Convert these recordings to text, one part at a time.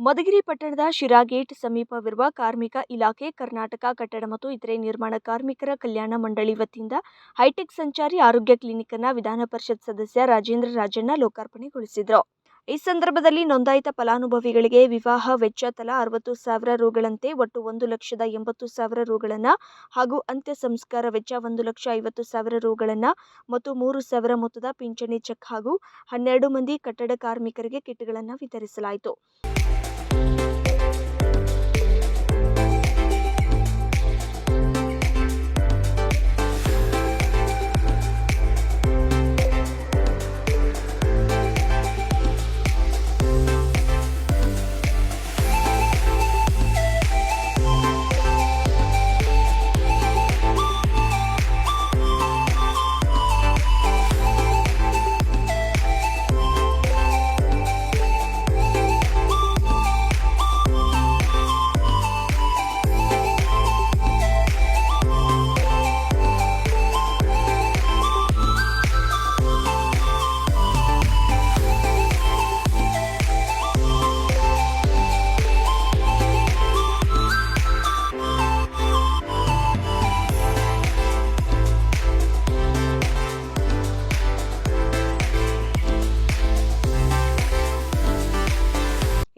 ಮಧುಗಿರಿ ಪಟ್ಟಣದ ಶಿರಾಗೇಟ್ ಸಮೀಪವಿರುವ ಕಾರ್ಮಿಕ ಇಲಾಖೆ, ಕರ್ನಾಟಕ ಕಟ್ಟಡ ಮತ್ತು ಇತರೆ ನಿರ್ಮಾಣ ಕಾರ್ಮಿಕರ ಕಲ್ಯಾಣ ಮಂಡಳಿ ವತಿಯಿಂದ ಹೈಟೆಕ್ ಸಂಚಾರಿ ಆರೋಗ್ಯ ಕ್ಲಿನಿಕ್ ಅನ್ನ ವಿಧಾನ ಪರಿಷತ್ ಸದಸ್ಯ ರಾಜೇಂದ್ರ ರಾಜಣ್ಣ ಲೋಕಾರ್ಪಣೆಗೊಳಿಸಿದರು. ಈ ಸಂದರ್ಭದಲ್ಲಿ ನೋಂದಾಯಿತ ಫಲಾನುಭವಿಗಳಿಗೆ ವಿವಾಹ ವೆಚ್ಚ ತಲಾ ಅರವತ್ತು ಸಾವಿರ ರುಗಳಂತೆ ಒಟ್ಟು ಒಂದು ಲಕ್ಷದ ಎಂಬತ್ತು ಸಾವಿರ ರುಗಳನ್ನ ಹಾಗೂ ಅಂತ್ಯ ಸಂಸ್ಕಾರ ವೆಚ್ಚ ಒಂದು ಲಕ್ಷ ಐವತ್ತು ಸಾವಿರ ರುಗಳನ್ನ ಮತ್ತು ಮೂರು ಸಾವಿರ ಮೊತ್ತದ ಪಿಂಚಣಿ ಚೆಕ್ ಹಾಗೂ ಹನ್ನೆರಡು ಮಂದಿ ಕಟ್ಟಡ ಕಾರ್ಮಿಕರಿಗೆ ಕಿಟ್ಗಳನ್ನು ವಿತರಿಸಲಾಯಿತು.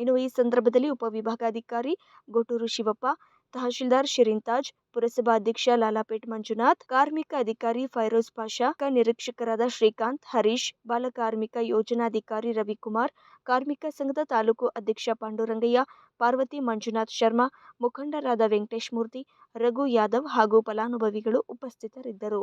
ಇನ್ನು ಈ ಸಂದರ್ಭದಲ್ಲಿ ಉಪವಿಭಾಗಾಧಿಕಾರಿ ಗೊಟೂರು ಶಿವಪ್ಪ, ತಹಶೀಲ್ದಾರ್ ಶಿರಿಂತಾಜ್ ತಾಜ್ ಪುರಸಭಾ ಅಧ್ಯಕ್ಷ ಲಾಲಾಪೇಟ್ ಮಂಜುನಾಥ್, ಕಾರ್ಮಿಕ ಅಧಿಕಾರಿ ಫೈರೋಜ್ ಪಾಷಾ ನಿರೀಕ್ಷಕರಾದ ಶ್ರೀಕಾಂತ್, ಹರೀಶ್ ಬಾಲಕಾರ್ಮಿಕ ಯೋಜನಾಧಿಕಾರಿ ರವಿಕುಮಾರ್, ಕಾರ್ಮಿಕ ಸಂಘದ ತಾಲೂಕು ಅಧ್ಯಕ್ಷ ಪಾಂಡುರಂಗಯ್ಯ, ಪಾರ್ವತಿ ಮಂಜುನಾಥ್ ಶರ್ಮಾ, ಮುಖಂಡರಾದ ವೆಂಕಟೇಶ್ ಮೂರ್ತಿ, ರಘು ಯಾದವ್ ಹಾಗೂ ಫಲಾನುಭವಿಗಳು ಉಪಸ್ಥಿತರಿದ್ದರು.